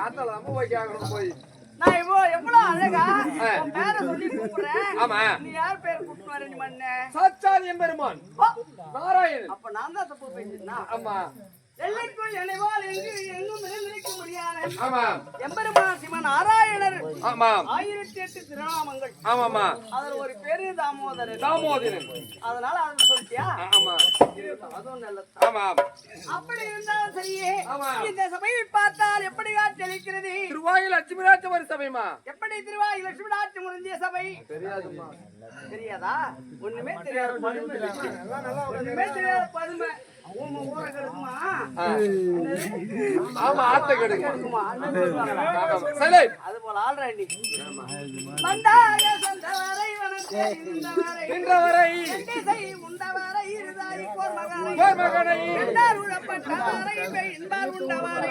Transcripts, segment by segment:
ஆத்தால அம்மா போய். நான் இவ்வளோ எவ்வளவு அழகா உன் பேரை சொல்லி கூப்பிடுறேன். ஆமா. நீ யார் பேர் கூப்பிட்டு வர நீ மண்ணே? சாச்சாதி எம்பெருமான். நாராயணன். அப்ப நான் தான் தப்பு பேசினா ஆமா. எல்லைக்குள் என்னைவால் எங்கு எங்கும் எம்பெருமான் சிவன் நாராயணர். ஆயிரத்தி எட்டு திருநாமங்கள். ஆமாமா அதுல ஒரு பேரு தாமோதரர் தாமோதரன். அதனால அது சொல்லிட்டியா? ஆமா. அதுவும் நல்லது ஆமா அப்படி இருந்தாலும் சரியே. இந்த சபையை பார்த்தால் எப்படி காட்சியளிக்கிறது திருவாயில் லட்சுமிராஜ சபைமா எப்படி திருவாய் லட்சுமி நாட்டு முருந்திய சபை? தெரியாதுமா தெரியாதா? ஒண்ணுமே தெரியாது. ஒண்ணுமே தெரியாத பதுமை. ஆமா ஆத்த கெடுக்குமா சரி அது போல ஆள்றாண்டி நின்றவரை. உண்டவரை இருதாய் கோர் மகனை உழப்பட்டவரை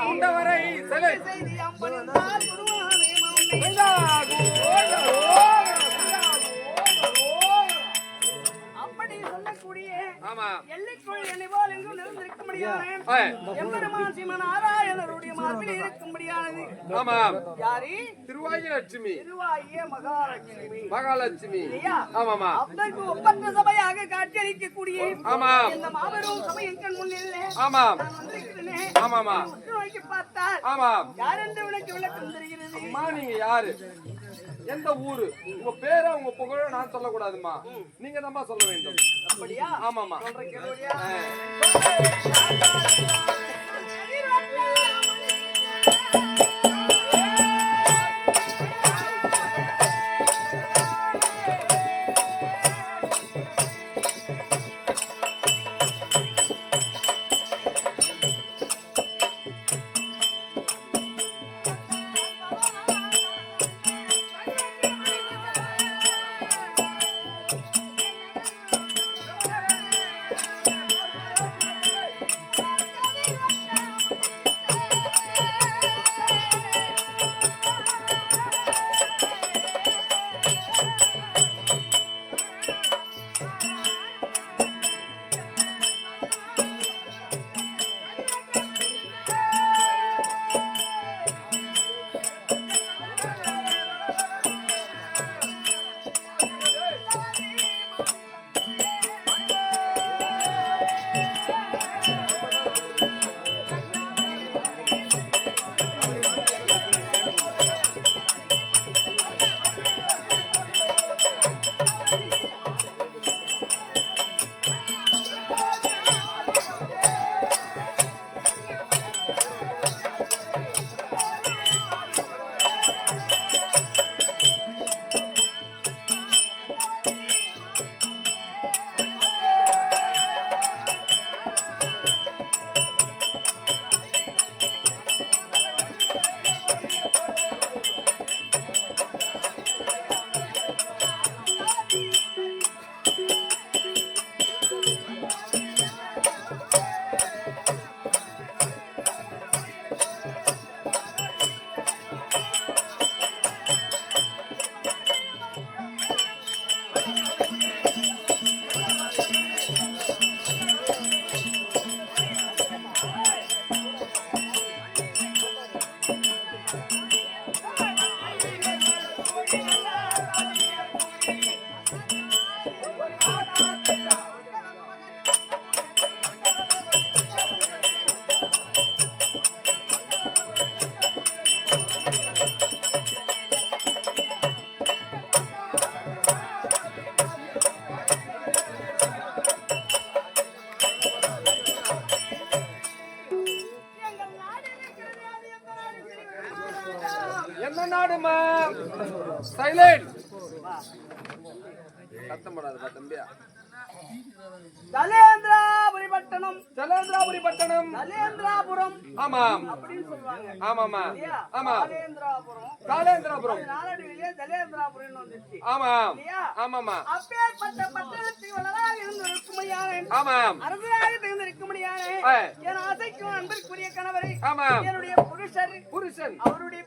உண்டவரை. சரி செய்தி அம்பனிந்தால் குருவானே சொல்லக்கூடிய எல்லைக்குள் என்னை போல் எங்கும் நிறைந்திருக்க முடியாது ஆ. எம்பெருமான் சிவன் நாராயணருடைய மார்பில் இருக்கும்படியானது. ஆமா. யாரு? லட்சுமி மகாலட்சுமி. மகாலட்சுமி. ஆமாமா. அதற்கு ஒப்பற்ற சபையாக காட்சியளிக்கக்கூடிய ஆமா. இந்த மாபெரும் சபை எங்கள் முன்னிலே ஆமா. நான் வந்திருக்கிறேனே. ஆமாமா. உற்று நோக்கி பார்த்தால் ஆமா. யார் என்று உனக்கு விளக்கம் தெரிகிறது? அம்மா நீங்க யாரு? எந்த ஊரு? உங்க பேரை உங்க புகழ நான் சொல்லக்கூடாதுமா. நீங்க தான்மா சொல்ல வேண்டும். அப்படியா? ஆமாமா சத்தம் போடாதுப்பா தம்பியா. தலேந்திராபுரி பட்டணம் சலேந்திராபுரி பட்டணம் தலேந்திராபுரம் ஆமாம். அப்படின்னு சொல்லுவாங்க. ஆமாமா இல்லையா? ஆமா தலேந்திராபுரம் காலேந்திராபுரம் நாளடியிலே தலேந்திராபுரின்னு வந்துச்சு ஆமாம். இல்லையா? ஆமாமா அப்பேற்பட்ட பட்டணத்தில் வளராக இருந்து இருக்கும்படியான ஆமாம். அரசராக திகழ்ந்து இருக்கும்படியான ஆ. என் ஆசைக்கும் அன்பிற்குரிய கணவரை ஆமாம். என்னுடைய புருஷர் புருஷன். அவருடைய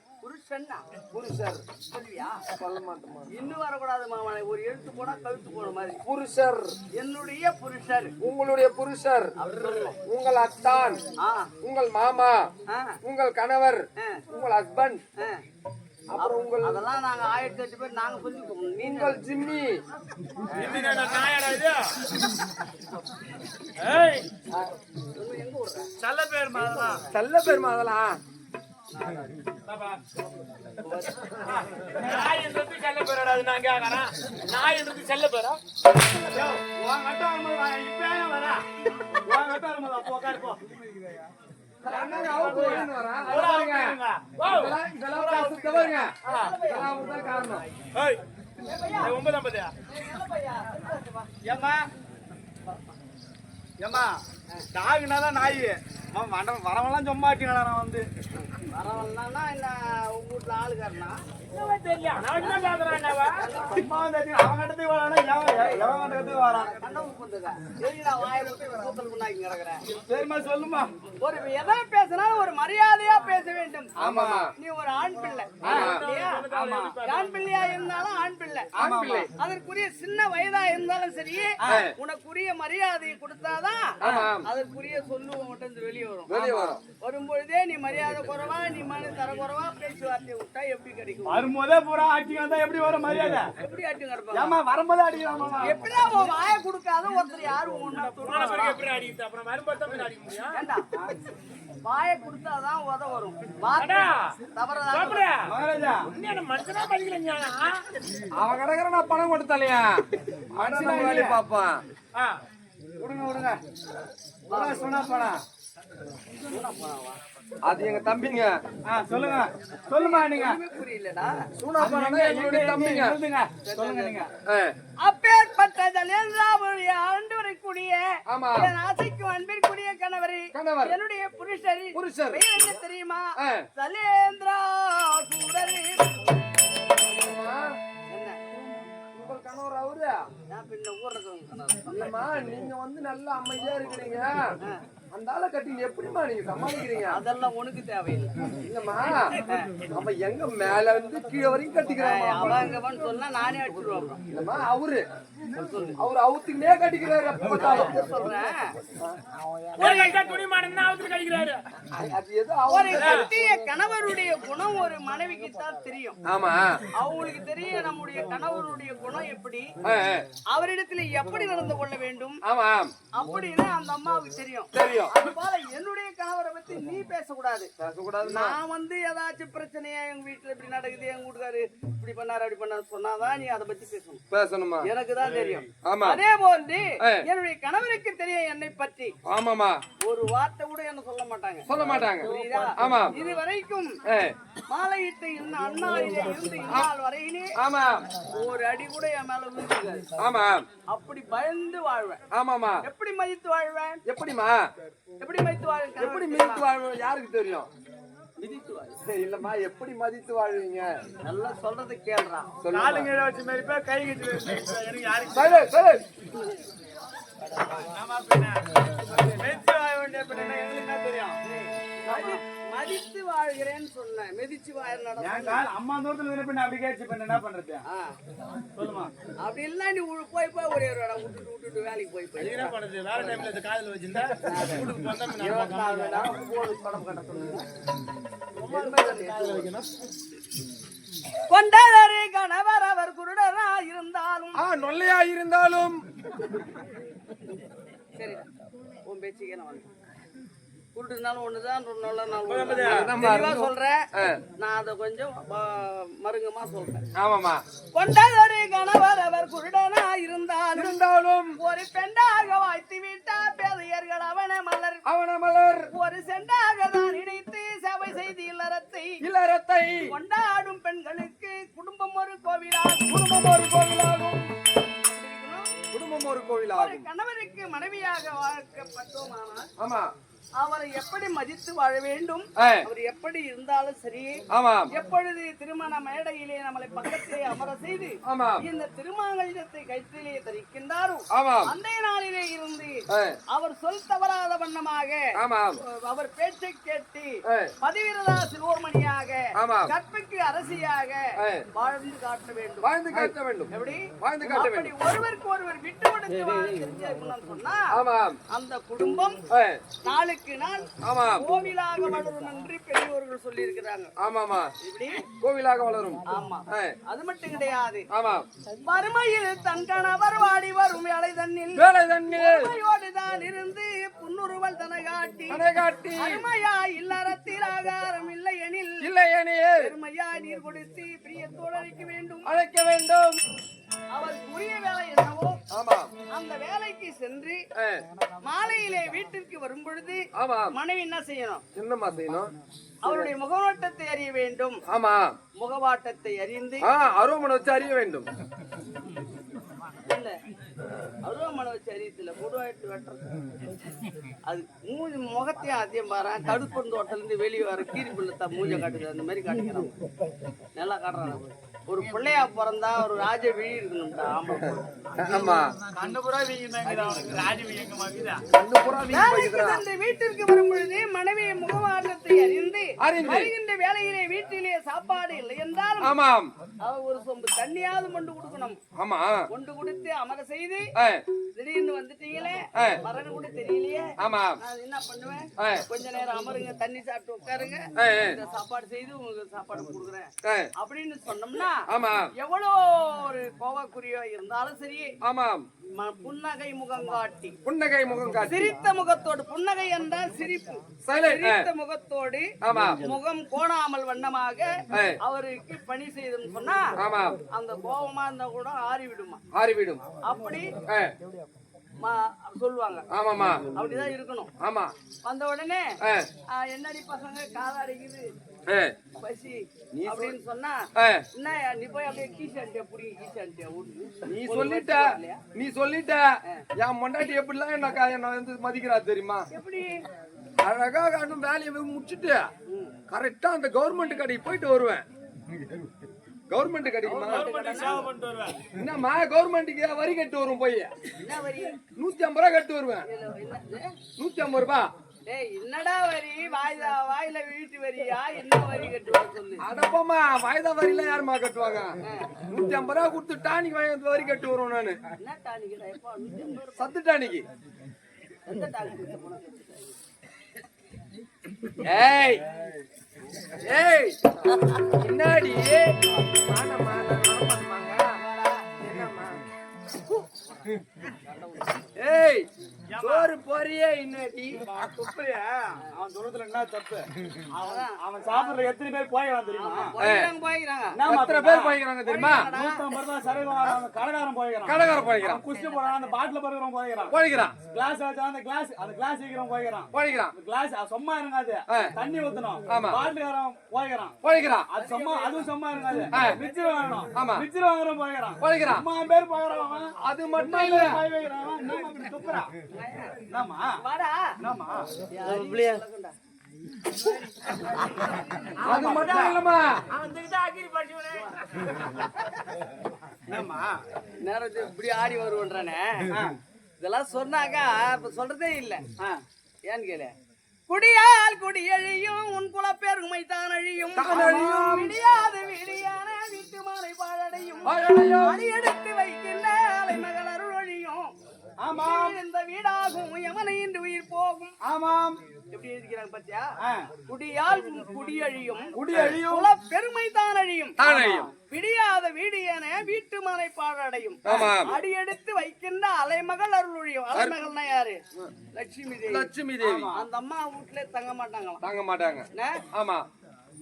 புருஷர். சொல்லியா சொல்ல மாட்டோமா இன்னும் வரக்கூடாது மாமா ஒரு எழுத்து போனா கழுத்து போன மாதிரி. புருஷர். என்னுடைய புருஷர். உங்களுடைய புருஷர். உங்கள் அத்தான். ஆ. உங்கள் மாமா. ஆ. உங்கள் கணவர். ஆ. உங்கள் ஹஸ்பண்ட் ஆ. அப்புறம் உங்கள் அதெல்லாம் நாங்க ஆயிரத்தி எட்டு பேர் நாங்க சொல்லிக்கோம் நீ உங்கள் ஜிம்மி. நல்ல பேர் மாதிரிலாம் செல்ல பெருமா அதெல்லாம் நாய் செல்ல பேரடா அது நான் கேக்குறேன் நாய் செல்ல பேரா என்னங்க அவர் போயின்னு வரான்? அதை பாருங்க. இதெல்லாம் இதெல்லாம் பேசுறது பாருங்க. ஒன்பதாம் பதியா ஏம்மா டாகுனாதான் நாய் வரவெல்லாம் சொம்மாட்டிங்களா நான் வந்து. வரவன்னா என்ன உங்க வீட்டுல ஆளுக்காரனா சொல்லுமா ஒரு எதை பேசினாலும் ஒரு மரியாதையா பேச வேண்டும். ஆமாமா. நீ ஒரு ஆண் பிள்ளை. ஆமா. ஆண் பிள்ளையா இருந்தாலும் ஆண் பிள்ளை. ஆண் பிள்ளை. அதற்குரிய சின்ன வயதா இருந்தாலும் சரி உனக்குரிய மரியாதையை கொடுத்தாதான். அதற்குரிய சொல்லு உன்கிட்ட இருந்து வெளியே வரும் வெளியே வரும். வரும்பொழுதே நீ மரியாதை குறைவா நீ மனு தர குறைவா பேச்சுவார்த்தை விட்டா எப்படி கிடைக்கும்? வரும்போதே பூரா ஆட்டிங்க எப்படி வரும் மரியாதை? எப்படி ஆட்டி கிடப்பாங்க ஏம்மா வரும்போதே அடிக்கிறாமா எப்படிதான் உன் வாயை கொடுக்காத ஒருத்தர் யாரும் ஒண்ணா? எப்படி அடிக்கிறது அப்புறம் வரும்போது அடிக்க முடியும் ஏண்டா? வாயை கொடுத்தாதான் உத வரும். அவன் கிடக்குற நான் பணம் கொடுத்தலையா? மனுஷனா வேலையை பார்ப்பான் விடுங்க விடுங்க. விடுங்க, சொன்னா போனா அது எங்க தம்பிங்க. சொல்லுங்க. சொல்லுமா நீங்க. புரியலடா. சூனா பணம் எங்களுடைய தம்பிங்க? சொல்லுங்க சொல்லுங்க நீங்க. ஆ, அப்பேற்பட்ட தலேந்திராவுடைய ஆண்டு வரக்கூடிய ஆமா. என் ஆசைக்கு அன்பிற்குரிய கணவர் கணவர். என்னுடைய புருஷர் புருஷர். பெயர் என்ன தெரியுமா? ஆ. தலேந்திரா சூடர் கணவர் அவரு? நான் பின்ன ஊர்ல நீங்க வந்து நல்ல அமைதியா இருக்கிறீங்க. அந்த ஆளை கட்டி எப்படிம்மா நீங்க சமாளிக்கிறீங்க? அதெல்லாம் உனக்கு தேவையில்லை. இல்லம்மா அவன் எங்க மேல இருந்து கீழே வரைக்கும் கட்டிக்கிறான் அவங்கவன் சொன்னா நானே அடிச்சிருவேன் அப்புறம். இல்லம்மா அவரு. அவரு அவுத்துக்கினே கட்டிக்கிறாரு. சொல்றேன்? ஒரு கைட்டா துணி மாடன்னா அவருக்கு கழிக்கிறாரு அது ஏதோ ஒரு அவரு கட்டிய கணவருடைய குணம் ஒரு மனைவிக்கு தான் தெரியும். ஆமா. அவங்களுக்கு தெரியும் நம்முடைய கணவருடைய குணம் எப்படி. அவரிடத்துல எப்படி நடந்து கொள்ள வேண்டும்? ஆமா. அப்படின்னு அந்த அம்மாவுக்கு தெரியும். தெரியும். என்னுடைய கணவரை பத்தி நீ பேசக்கூடாது. பேசக்கூடாதுன்னா? நான் வந்து ஏதாச்சும் பிரச்சனையா எங்க வீட்டுல இப்படி நடக்குது எங்க வீட்டுக்காரு இப்படி பண்ணாரு அப்படி பண்ணாரு சொன்னாதான் நீ அதை பத்தி பேசணும். பேசணுமா? எனக்கு தான் தெரியும். ஆமா. அதே போன்று. என்னுடைய கணவருக்கு தெரியும் என்னை பற்றி. ஆமாமா ஒரு வார்த்தை கூட என்ன சொல்ல மாட்டாங்க. சொல்ல மாட்டாங்க. புரியுதா? ஆமா. இது வரைக்கும் மாலையிட்டு இன்ன அண்ணாவிலே இருந்து இந்நாள் வரையிலே ஆமா. ஒரு அடி கூட என் மேல விழுந்துக்காது ஆமா. அப்படி பயந்து வாழ்வேன். ஆமாமா எப்படி மதித்து வாழ்வேன்? எப்படிமா எப்படி மதித்து வாழ்வேன் எப்படி மிதித்து வாழ்வோம் யாருக்கு தெரியும்? இல்லம்மா எப்படி மதித்து வாழ்வீங்க நல்லா சொல்றது கேள்றா சொல்லுங்க காலுங்க வச்சு மாதிரி போய் கை கட்டி எனக்கு யாருக்கு ஆமா பின்ன. வேண்டிய பின்ன எங்களுக்கு என்ன தெரியும்? மதித்து வாழ்கிறேன்னு சொன்னேன். மிதிச்சு வாழ் என் நடக்கும் கால் அம்மா தூரத்துல இருந்து பின்ன அப்படி கேச்சு பின்ன என்ன பண்றது. சொல்லுமா. அப்படி இல்லை நீ போய் போய் ஒரே ஒரு இடம் விட்டுட்டு விட்டுட்டு வேலைக்கு போய் போய். என்ன பண்ணுது? வேற டைம்ல இந்த காதுல வச்சிருந்தா? வீட்டுக்கு வந்தா நேரம் படம் கட்ட சொல்லுங்க. கொண்டதரு கணவர் அவர் குருடரா இருந்தாலும். ஆ நொல்லையா இருந்தாலும். சரி உன் பேச்சுக்கே நான் குருடுனாலும் ஒண்ணுதான் தெளிவா பாருங்க. சொல்றேன். நான் அதை கொஞ்சம் மருங்கமா சொல்றேன். ஆமாமா கொண்டதொரு கணவர் அவர் குருடனா இருந்தாலும் இருந்தாலும் ஒரு பெண்டாக வாய்த்து விட்டா பேதையர்கள் அவன மலர். அவன மலர். ஒரு செண்டாக தான் நினைத்து சபை செய்து இல்லறத்தை இல்லறத்தை கொண்டாடும் பெண்களுக்கு குடும்பம் ஒரு கோவிலாகும். குடும்பம் ஒரு கோவிலாகும். குடும்பம் ஒரு ஒரு கோவிலாகும். கணவருக்கு மனைவியாக வாழ்க்கப்பட்டோமானால் ஆமா. அவரை எப்படி மதித்து வாழ வேண்டும்? அவர் எப்படி இருந்தாலும் சரி. ஆமாம் எப்பொழுது திருமண மேடையிலே நம்மளை பக்கத்திலே அமர செய்து இந்த திருமாங்கல்யத்தை கைத்திலே தரிக்கின்றாரோ? ஆமாம் அந்த நாளிலே இருந்து அவர் சொல் தவறாத வண்ணமாக அவர் பேச்சை கேட்டு பதிவிரதா ஆமாம். கற்புக்கு அரசியாக. வாழ்ந்து காட்ட வேண்டும். வாழ்ந்து காட்ட வேண்டும். எப்படி? வாழ்ந்து காட்ட அப்படி வேண்டும். ஒருவருக்கு ஒருவர் விட்டு கொடுத்து சொன்னா அந்த குடும்பம் நாளுக்கு ஆமாம். கோவிலாக வளரும் என்று பெரியவர்கள் சொல்லி இருக்கிறாங்க ஆமாமா இப்படி? கோவிலாக வளரும். ஆமா. அது மட்டும் கிடையாது. ஆமாம். வறுமையில் தன் கணவர் வாடி வரும் வேலை தன்னில். வேலை வறுமையோடு தான் இருந்து புன்னுருவல் தன காட்டி தனை காட்டி அருமையா இல்லறத்தில் ஆகாரம் இல்லை எனில் இல்லை எனில் பெருமையா நீர் கொடுத்து பிரியத்தோடு அழைக்க வேண்டும். அழைக்க வேண்டும். அவர் உரிய வேலை என்னவோ அந்த வேலைக்கு சென்று மாலையிலே வீட்டிற்கு வரும் பொழுது மனைவி என்ன செய்யணும்? என்னம்மா செய்யணும்? அவருடைய முகவாட்டத்தை அறிய வேண்டும். ஆமா முகவாட்டத்தை அறிந்து அருவமனை வச்சு அறிய வேண்டும். இல்ல. அருவமனை வச்சு அறியத்துல கொடுவாயிட்டு வெட்டுறது. அது மூஞ்சி முகத்தையும் அதிகம் பாரு. கடுப்பு தோட்டத்துல இருந்து வெளியே வர கீரி பிள்ளை மூஞ்ச காட்டுது. அந்த மாதிரி காட்டிக்கிறான். நல்லா காட்டுறாங்க பாரு. ஒரு பிள்ளையா பிறந்தா ஒரு ராஜ விழி இருக்கணும்டா. ஆமா. வீங்க கண்ணு புறா வீங்கி. சென்று வீட்டிற்கு வரும் பொழுது மனைவி முகவாட்டத்தை அறிந்து அறிந்து. வருகின்ற வேலையிலே வீட்டிலே சாப்பாடு இல்லை என்றாலும் ஆமாம். அவ ஒரு சொம்பு தண்ணியாவது கொண்டு கொடுக்கணும். ஆமா. கொண்டு கொடுத்து அமர செய்து திடீர்னு வந்துட்டீங்களே. வரணும் கூட தெரியலையே? ஆமாம் நான் என்ன பண்ணுவேன்? கொஞ்ச நேரம் அமருங்க தண்ணி சாப்பிட்டு உட்காருங்க. சாப்பாடு செய்து உங்களுக்கு சாப்பாடு கொடுக்குறேன். அப்படின்னு சொன்னோம்னா ஆமாம். எவ்வளோ ஒரு கோவக்குறியோ இருந்தாலும் சரி ஆமாம். புன்னகை முகம் காட்டி. புன்னகை முகம் காட்டி. சிரித்த முகத்தோடு புன்னகை என்றால் சிரிப்பு. சிரித்த முகத்தோடு முகம் கோணாமல் வண்ணமாக. அவருக்கு பணி செய்தன்னு சொன்னா அந்த கோபமா இருந்தா கூட ஆறி விடுமா ஆறிவிடும். அப்படி சொல்லுவாங்க. ஆமாமா அப்படிதான் இருக்கணும். ஆமா வந்த உடனே என்னடி பசங்க காதடிக்குது பசி. அப்படின்னு சொன்னா ஆ. என்ன நீ போய் அப்படியே கீசாண்டியா புடி கீசாண்டியா விட்டு நீ சொல்லிட்ட நீ சொல்லிட்ட என் மொண்டாட்டி எப்படிலாம் என்ன கா- என்ன வந்து மதிக்கிறா தெரியுமா? எப்படி? அழகா காட்டும் வேலையை முடிச்சுட்டு கரெக்டா அந்த கவர்மெண்ட் கடைக்கு போயிட்டு வருவேன். கவர்மெண்ட் கடைக்குமா என்னம்மா கவர்மெண்ட்டுக்கு வரி கட்டு வரும் போய்? என்ன வரி? நூத்தி ஐம்பது ரூபா கட்டு வருவேன். நூத்தி ஐம்பது ரூபா. என்னடா வரி? வாயில வாயில வீட்டு வரியா? என்ன வரி கட்டுவா சொல்லு? அடப்பமா வாய்தா வரிலாம் யாரும்மா கட்டுவாங்க? நூத்தி ஐம்பது ரூபா கொடுத்து டானிக் வாங்கி வரி கட்டு நானு. ரூபாய் சத்து டானிக்கு. ஏய் ஏய் நான் வரமாட்டேமாங்க. என்னம்மா? சோறு போறியே என்னடி துப்புறியா அவன் என்ன தப்பு? அவன் அவன் சாப்பிடுற எத்தனை பேர் போயிடலாம் தெரியுமா? போய்க்கிறாங்க. எத்தனை பேர் போய்க்கிறாங்க தெரியுமா? கடைக்காரன் போய்க்கிறான். கடைக்காரன் போய்க்கிறான். அந்த பாட்டில பருகிறவன் போய்க்கிறான். போய்க்கிறான். கிளாஸ் வச்சா அந்த கிளாஸ் அந்த கிளாஸ் வைக்கிறவன் போய்க்கிறான். போய்க்கிறான். கிளாஸ் சும்மா இருங்காது. தண்ணி ஊத்தணும். பாட்டுக்காரன் போய்க்கிறான். போய்க்கிறான். அது சும்மா அதுவும் சும்மா இருக்காது. ஆ. மிச்சர் வாங்கணும். ஆமா. மிச்சர் வாங்குறவன் போய்க்கிறான். போய்க்கிறான். அம்மா பேர் போய்க்கிறான் அது மட்டும் இல்ல. பாய் வைக்கிறான். என்னம்மா? அது மட்டும் இல்லம்மா. நேரத்துக்கு இப்படி ஆடி வருவன்றானே? இதெல்லாம் சொன்னாக்கா இப்ப சொல்றதே இல்ல. ஏன்னு கேளு. குடியால் குடியழியும் உன் குலப்பெருமை தான் அழியும். அழியும். விடியாது விடியான வீட்டு மாலை பாழடையும். எடுத்து வைக்கின்ற ஒழியும் ஆமாம். இந்த வீடாகும் எமனை இன்று உயிர் போகும்? ஆமாம். எப்படி எழுதிக்கிறாங்க பாத்தியா. குடியால் குடியழியும் குடி அழியும். குல பெருமை தான் அழியும். தான் அழியும். விடியாத வீடு என வீட்டு மனை பாழடையும் ஆமாம். அடியெடுத்து வைக்கின்ற அலைமகள் அருள் ஒழியும். அலைமகள்னா யாரு? லட்சுமி தேவி. லட்சுமி தேவி. அந்த அம்மா வீட்டுல தங்க மாட்டாங்களாம். தாங்க மாட்டாங்க? ஆமா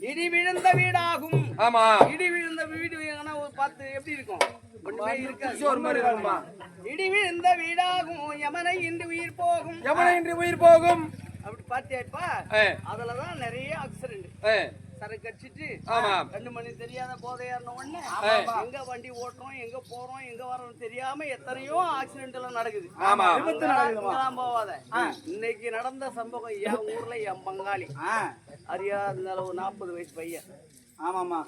இடி விழுந்த வீடாகும். ஆமா. இடி விழுந்த வீடு பார்த்து எப்படி இருக்கும்? ஒண்ணுமே இருக்காது. ஒரு மாதிரி இருக்குமா? இடி விழுந்த வீடாகும். யமனை இன்று உயிர் போகும். எவனை இன்றி உயிர் போகும். அப்படி பாத்தியாப்பா ஏ, அதுலதான் நிறைய ஆக்சிடென்ட் சரக்கு அடிச்சிட்டு ரெண்டு மணி தெரியாத போதையாருன உடனே எங்க வண்டி ஓட்டுறோம் எங்க போறோம் எங்க வரோம் தெரியாம எத்தனையோ ஆக்சிடென்ட் எல்லாம் நடக்குது. போவாத? இன்னைக்கு நடந்த சம்பவம் என் ஊர்ல என் பங்காளி. ஆ, அறியாத இருந்தாலும் ஒரு நாற்பது வயசு பையன். ஆமாம்மா.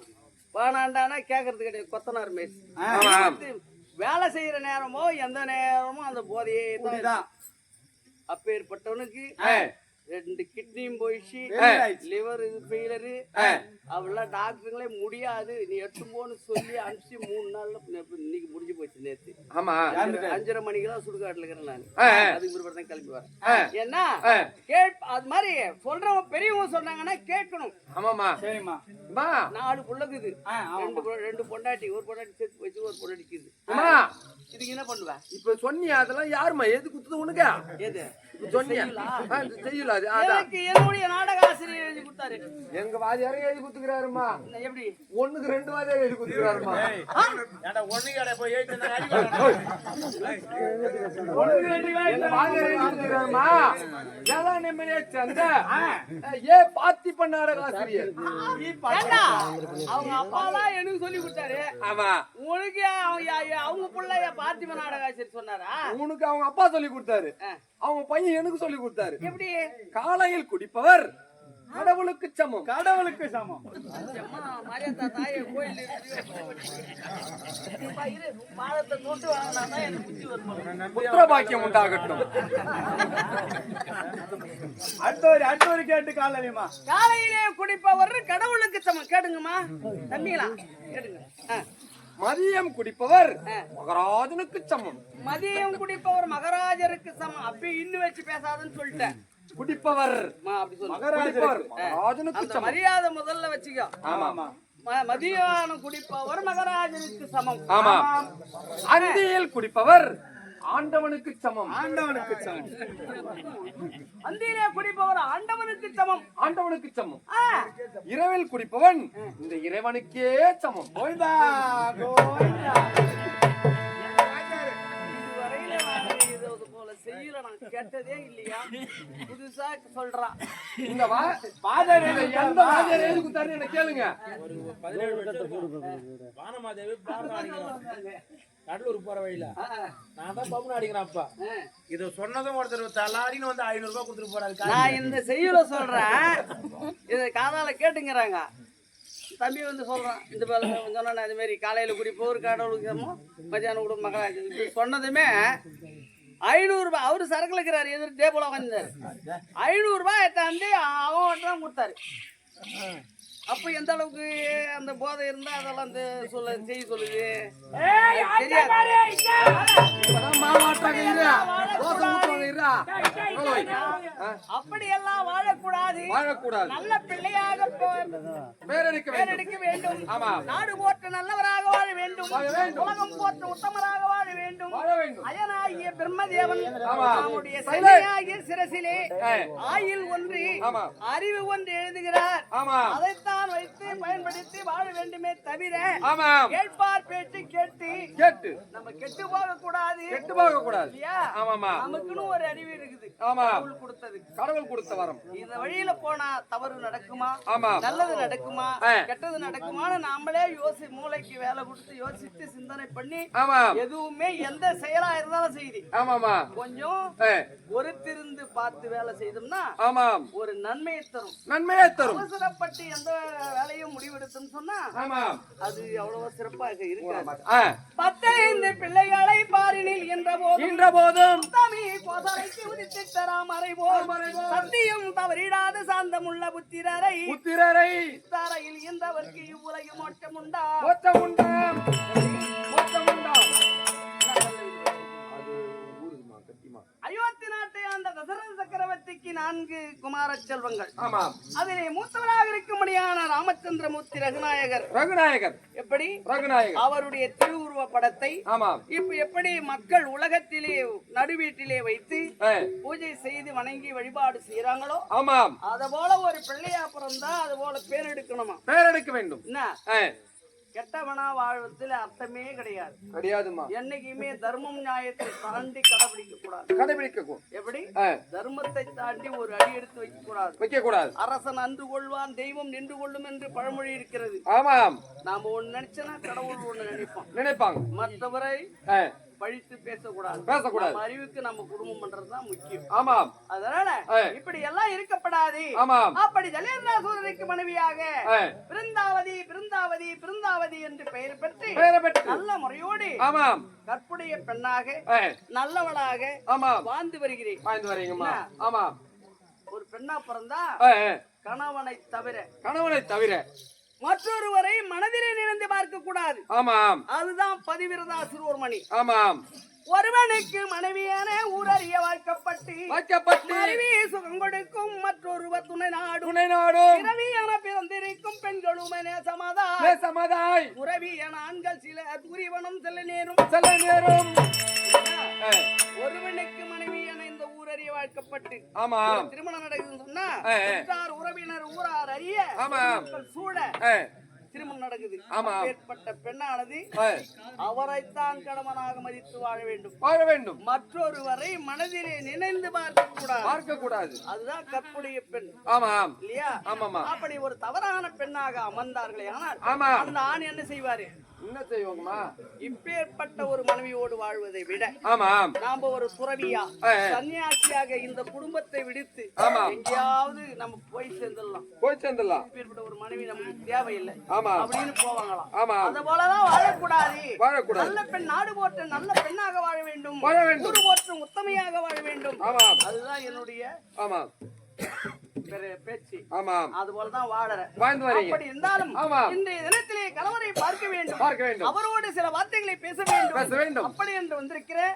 வேணாண்டானா கேக்குறது கிடையாது கொத்தனார் மேஸ் வேலை செய்யற நேரமோ எந்த நேரமோ அந்த போதையே தான். அப்பேற்பட்டவனுக்கு. ரெண்டு கிட்னியும் போயிடுச்சு. லிவர் இது ஃபெயிலரு. அவெல்லாம் டாக்டருங்களே முடியாது. நீ எட்டு போன்னு சொல்லி அனுப்பிச்சு மூணு நாள்ல இன்னைக்கு முடிஞ்சு போச்சு நேத்து. ஆமா. அஞ்சரை- அஞ்சரை மணிக்கு தான் சுடுகாட்டுல இருக்கிறேன் நான். அதுக்கு பிறகு தான் கிளம்பி வரேன். ஏன்னா. கேட் அது மாதிரி சொல்றவங்க பெரியவங்க சொன்னாங்கன்னா கேட்கணும். ஆமாமா சரிம்மா. அம்மா நாலு புள்ளக்குது. ரெண்டு ரெண்டு பொண்டாட்டி ஒரு பொண்டாட்டி சேர்த்து வச்சு ஒரு பொண்டாட்டிக்குது இதுக்கு என்ன பண்ணுவ? இப்ப சொன்னியா அதெல்லாம் யாரும்மா? எது குத்துது உனக்கு? எது? சொன்னியா? செய்யல அது எனக்கு என்னுடைய நாடக ஆசிரியர் எழுதி கொடுத்தாரு. எங்க வாதியாரே எழுதி குத்துக்கிறாருமா எப்படி? ஒண்ணுக்கு ரெண்டு வாதியார் எழுதி குத்துக்கிறாருமா ஏன்டா ஒண்ணு கடை போய் ஏய் தின்னு அடி வாங்கணும். எங்க வாதியார் எழுதி குத்துக்கிறாருமா ஏதான் நிம்மதியா சேர்ந்த ஏ பாத்தி பண்ணாட ஆசிரியர் அவங்க அப்பா தான் எனக்கு சொல்லி கொடுத்தாரு. ஆமா. உனக்கு அவங்க புள்ள பார்த்திப நாடக ஆசிரியர் சொன்னாரா? உனக்கு அவங்க அப்பா சொல்லி கொடுத்தாரு. அவங்க பையன் எனக்கு சொல்லி கொடுத்தாரு. எப்படி? காலையில் குடிப்பவர் கடவுளுக்கு சமம். கடவுளுக்கு சமம். புத்திர பாக்கியம் உண்டாகட்டும். அடுத்தவரு அடுத்தவரு கேட்டு காலையுமா காலையிலே குடிப்பவர் கடவுளுக்கு சமம். கேடுங்கம்மா தம்பிங்களா? கேடுங்க ஆ. மதியம் குடிப்பவர் மகராஜனுக்கு சமம். மதியம் குடிப்பவர் மகராஜருக்கு சமம். அப்படி இன்னும் வச்சு பேசாதன்னு சொல்லிட்டேன். குடிப்பவர் குடிப்பவர். மகராஜனுக்கு மரியாதை முதல்ல வச்சுக்கோ. ஆமா. ம- மதியானம் குடிப்பவர் மகராஜனுக்கு சமம். ஆமா. அந்தியில் குடிப்பவர் ஆண்டவனுக்கு சமம். ஆண்டவனுக்கு சமம். அந்தியிலே குடிப்பவர் ஆண்டவனுக்கு சமம். ஆண்டவனுக்கு சமம். இரவில் குடிப்பவன் இந்த இறைவனுக்கே சமம். கோவிந்தா கோவிந்தா. செய்யல நான் கேட்டதே இல்லையா? புதுசா சொல்றான் இந்த வா வாதியார் எழுதி- எந்த வாதியார் எழுதி கொடுத்தாருன்னு எனக்கு கேளுங்க. வானமாதேவி கடலூர் போற வழியில. நான் தான் பம்பு அடிக்கிறேன் அப்பா. இது சொன்னதும் ஒருத்தர் தலாடின்னு வந்து ஐநூறு ரூபாய் கொடுத்துட்டு போறாரு நான் இந்த செய்யுள சொல்றேன். இதை காதால கேட்டுங்கிறாங்க. தம்பி வந்து சொல்றான் இந்த பேர சொன்ன அது மாதிரி காலையில குடிப்போர் கடவுளுக்கு மத்தியானம் கூட இது சொன்னதுமே ஐநூறு ரூபாய் அவரு சரக்குல இருக்கிறாரு எதிர் டேபிள் உட்காந்துருந்தாரு ஐநூறு ரூபாய் எத்தாந்து அவன் தான் கொடுத்தாரு. அப்ப எந்த அளவுக்கு அந்த போதை இருந்தா அதெல்லாம் அந்த சொல்ல செய்ய சொல்லுது? அப்படியெல்லாம் வாழக்கூடாது. வாழக்கூடாது. நல்ல பிள்ளையாக பேரெடுக்க வேண்டும். பேரெடுக்க வேண்டும். ஆமா. நாடு போற்ற நல்லவராக வாழ வேண்டும். வாழ வேண்டும். உலகம் போற்ற உத்தமராக வாழ வேண்டும். வாழ வேண்டும். அயனாகிய பிரம்மதேவன் ஆமா. நம்முடைய. சிலையாகிய சிரசிலே ஆயில் ஒன்று. அறிவு ஒன்று எழுதுகிறார். ஆமா. அதைத்தான் வைத்து பயன்படுத்தி வாழ வேண்டுமே தவிர கேட்பார் பேச்சு கேட்டு கேட்டு. நம்ம கெட்டு போக கூடாது கெட்டு போக கூடாது ஆமாமா நமக்குன்னு ஒரு அறிவு இருக்குது. ஆமா. கடவுள் கொடுத்தது கடவுள் கொடுத்த வரம். இந்த வழியில போனா தவறு நடக்குமா? ஆமா. நல்லது நடக்குமா. கெட்டது நடக்குமான்னு நாமளே யோசி மூளைக்கு வேலை கொடுத்து யோசித்து சிந்தனை பண்ணி ஆமா. எதுவுமே எந்த செயலா இருந்தாலும் செய்தி. ஆமாமா கொஞ்சம் ஏ, பொறுத்திருந்து பார்த்து வேலை செய்தோம்னா ஆமாம். ஒரு நன்மையை தரும். நன்மையே தரும். அவசரப்பட்டு எந்த வேலையும் முடிவெடுத்தோம்னு சொன்னா அது அவ்வளவு சிறப்பாக இருக்காது. பத்தைந்து பிள்ளைகளை பாரினில் என்ற போதும் தமி கோசலைக்கு உதித்திட்டராம் மறைவோர். சத்தியம் தவறிடாத சாந்தமுள்ள புத்திரரை. புத்திரரை. தரையில் இந்தவர்க்கு இவ்வுலகு மோட்சம் உண்டா குமார செல்வங்கள். ஆமாம் அதிலே மூத்தவராக இருக்கும்படியான ராமச்சந்திரமூர்த்தி ரகுநாயகர். ரகுநாயகர். எப்படி? ரகுநாயகர். அவருடைய திருவுருவ படத்தை ஆமாம் இப்ப எப்படி மக்கள் உலகத்திலே நடுவீட்டிலே வைத்து பூஜை செய்து வணங்கி வழிபாடு செய்யறாங்களோ ஆமாம். அத போல ஒரு பிள்ளையா பிறந்தா அது போல பேர் எடுக்கணுமா? பேரெடுக்க வேண்டும். என்ன? கெட்டவனா வாழ்வதில் அர்த்தமே கிடையாது. கிடையாதுமா என்னைக்குமே தர்மம் நியாயத்தை தாண்டி கடைபிடிக்க கூடாது கடைபிடிக்கும் எப்படி தர்மத்தை தாண்டி ஒரு அடி எடுத்து வைக்க கூடாது வைக்க கூடாது அரசன் அன்று கொள்வான் தெய்வம் நின்று கொள்ளும் என்று பழமொழி இருக்கிறது. ஆமாம். நாம ஒண்ணு நினைச்சனா கடவுள் ஒண்ணு நினைப்போம் நினைப்பாங்க. மற்றவரை பழித்து பேசக்கூடாது. பேசக்கூடாது. அறிவுக்கு நம்ம குடும்பம் பண்றதுதான் முக்கியம். ஆமாம். அதனால. இப்படி எல்லாம் இருக்கப்படாது. ஆமாம். அப்படி ஜலேந்திராசூரனுக்கு மனைவியாக பிருந்தாவதி பிருந்தாவதி பிருந்தாவதி என்று பெயர் பெற்று பெயரை பெற்று. நல்ல முறையோடு ஆமாம். கற்புடைய பெண்ணாக நல்லவளாக ஆமாம். வாழ்ந்து வருகிறேன். பாய்ந்து வரீங்கம்மா ஆமாம். ஒரு பெண்ணா பிறந்தா கணவனை தவிர கணவனை தவிர மற்றொருவரை மனதிலே நினைந்து பார்க்க கூடாது ஆமாம். அதுதான் பதிவிரதா சிறுவர்மணி ஆமாம். ஒருவனுக்கு மனைவியான ஊரறிய வாய்க்கப்பட்டு வைக்கப்பட்டு மனைவி சுகம் கொடுக்கும் மற்றொருவர் துணை நாடும். துணை நாடும். பிறவியான பிறந்திருக்கும் பெண்களும் நேசமாதா நேசமதாய் உறவியான ஆண்கள் சில துரிவனம் செல்ல நேரும். செல்ல நேரும். ஒருவனுக்கு மனைவி ஊரறிய வாழ்க்கப்பட்டு. ஆமாம் திருமணம் நடக்குதுன்னு சொன்னா உறவினர் ஊரார் அறிய. மக்கள் சூழ திருமணம் நடக்குது. ஆமாம். ஏற்பட்ட பெண்ணானது ஆ, அவரைத்தான் கணவனாக மதித்து வாழ வேண்டும். வாழ வேண்டும். மற்றொருவரை மனதிலே நினைந்து பார்க்க கூடாது பார்க்க கூடாது அதுதான் கற்புடைய பெண். இல்லையா? ஆமாமா அப்படி ஒரு தவறான பெண்ணாக அமர்ந்தார்களே ஆனால் அந்த ஆண் என்ன செய்வாரு? என்ன செய்வோங்கம்மா இப்பேற்பட்ட ஒரு மனைவியோடு வாழ்வதை விட ஆமாம். நாம ஒரு துறவியா. சன்னியாசியாக இந்த குடும்பத்தை விடுத்து. எங்கேயாவது நம்ம போய் சேர்ந்துடலாம். போய் சேர்ந்துடலாம். இப்பேற்பட்ட ஒரு மனைவி நமக்கு தேவையில்லை. ஆமாம். அப்படின்னு போவாங்களாம். ஆமாம். அது போலதான் வாழக்கூடாது. வாழக்கூடாது. நல்ல பெண் நாடு போற்ற நல்ல பெண்ணாக வாழ வேண்டும். வாழ வேண்டும். ஊர் போற்றும் உத்தமையாக வாழ வேண்டும். ஆமாம். அதுதான் என்னுடைய பெரு- பேச்சு. ஆமாம். அது போலதான் வாழறேன். வாழ்ந்து வரீங்க அப்படி இருந்தாலும் ஆமாம். இன்றைய தினத்திலே கணவரை பார்க்க வேண்டும். பார்க்க வேண்டும். அவரோடு சில வார்த்தைகளை பேச வேண்டும். பேச வேண்டும். அப்படி என்று வந்திருக்கிறேன்.